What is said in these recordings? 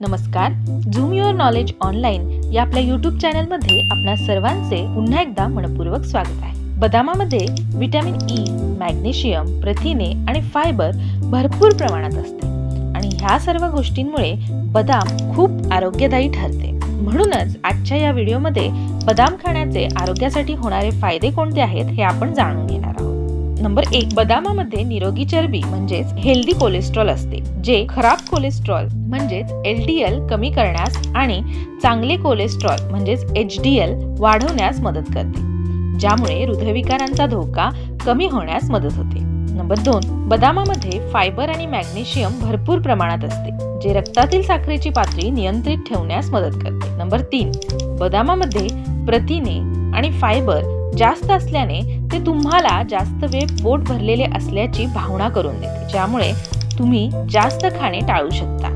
नमस्कार. Zoom your knowledge online या आपल्या युट्यूब चॅनलमध्ये आपणा सर्वांचे पुन्हा एकदा मनपूर्वक स्वागत आहे. बदामामध्ये व्हिटॅमिन ई मॅग्नेशियम प्रथिने आणि फायबर भरपूर प्रमाणात असते. आणि ह्या सर्व गोष्टींमुळे बदाम खूप आरोग्यदायी ठरते. म्हणूनच आजच्या या व्हिडिओमध्ये बदाम खाण्याचे आरोग्यासाठी होणारे फायदे कोणते आहेत हे आपण जाणून घेणार आहोत. नंबर एक बदामामध्ये निरोगी चरबी म्हणजेच हेल्दी कोलेस्ट्रॉल असते जे खराब कोलेस्ट्रॉल म्हणजेच एल डी एल कमी करण्यास आणि चांगले कोलेस्ट्रॉल म्हणजेच एच डी एल वाढवण्यास मदत करते ज्यामुळे हृदयविकारांचा धोका कमी होण्यास मदत होते. नंबर दोन बदामामध्ये फायबर आणि मॅग्नेशियम भरपूर प्रमाणात असते जे रक्तातील साखरेची पातळी नियंत्रित ठेवण्यास मदत करते. नंबर तीन बदामामध्ये प्रथिने आणि फायबर जास्त असल्याने ते तुम्हाला जास्त वेळ पोट भरलेले असल्याची भावना करून देते. ज्यामुळे तुम्ही जास्त खाणे टाळू शकता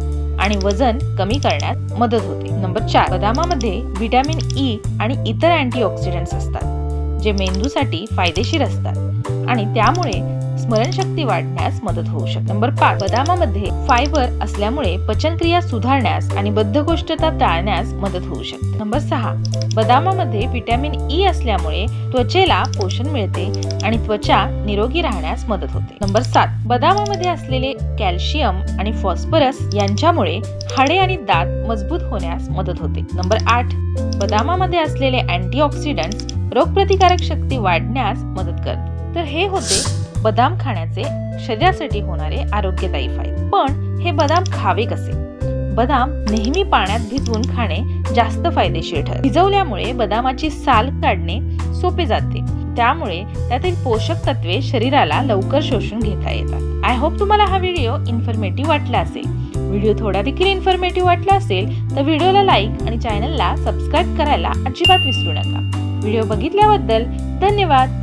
आणि वजन कमी करण्यात मदत होते. नंबर चार बदामामध्ये व्हिटॅमिन ई आणि इतर अँटीऑक्सिडंट्स असतात जे मेंदूसाठी फायदेशीर असतात आणि त्यामुळे स्मरणशक्ती वाढण्यास मदत होऊ शकते. नंबर पाच बदामामध्ये फायबर असल्यामुळे पचनक्रिया सुधारण्यास आणि बद्धकोष्ठता टाळण्यास मदत होऊ शकते. नंबर सहा बदामामध्ये व्हिटॅमिन ई e असल्यामुळे त्वचेला पोषण मिळते आणि त्वचा निरोगी राहण्यास मदत होते. नंबर सात बदामामध्ये असलेले कॅल्शियम आणि फॉस्फरस यांच्यामुळे हाडे आणि दात मजबूत होण्यास मदत होते. नंबर आठ बदामामध्ये असलेले अँटीऑक्सिडंट्स रोगप्रतिकारक शक्ती वाढण्यास मदत करते. तर हे होते बदाम खाण्याचे शरीरासाठी होणारे आरोग्यदायी फायदे. पण हे बदाम खावे कसे? बदाम नेहमी पाण्यात भिजवून खाणे जास्त फायदेशीर ठरते भिजवल्यामुळे बदामाची साल काढणे सोपे जाते. त्यामुळे त्यातील पोषक तत्वे शरीराला लवकर शोषून घेता येतात. आय होप तुम्हाला हा व्हिडिओ इन्फॉर्मेटिव्ह वाटला असेल. व्हिडिओ थोडा देखील इन्फॉर्मेटिव्ह वाटला असेल तर व्हिडिओला लाईक आणि चॅनलला सबस्क्राईब करायला अजिबात विसरू नका. व्हिडिओ बघितल्याबद्दल धन्यवाद.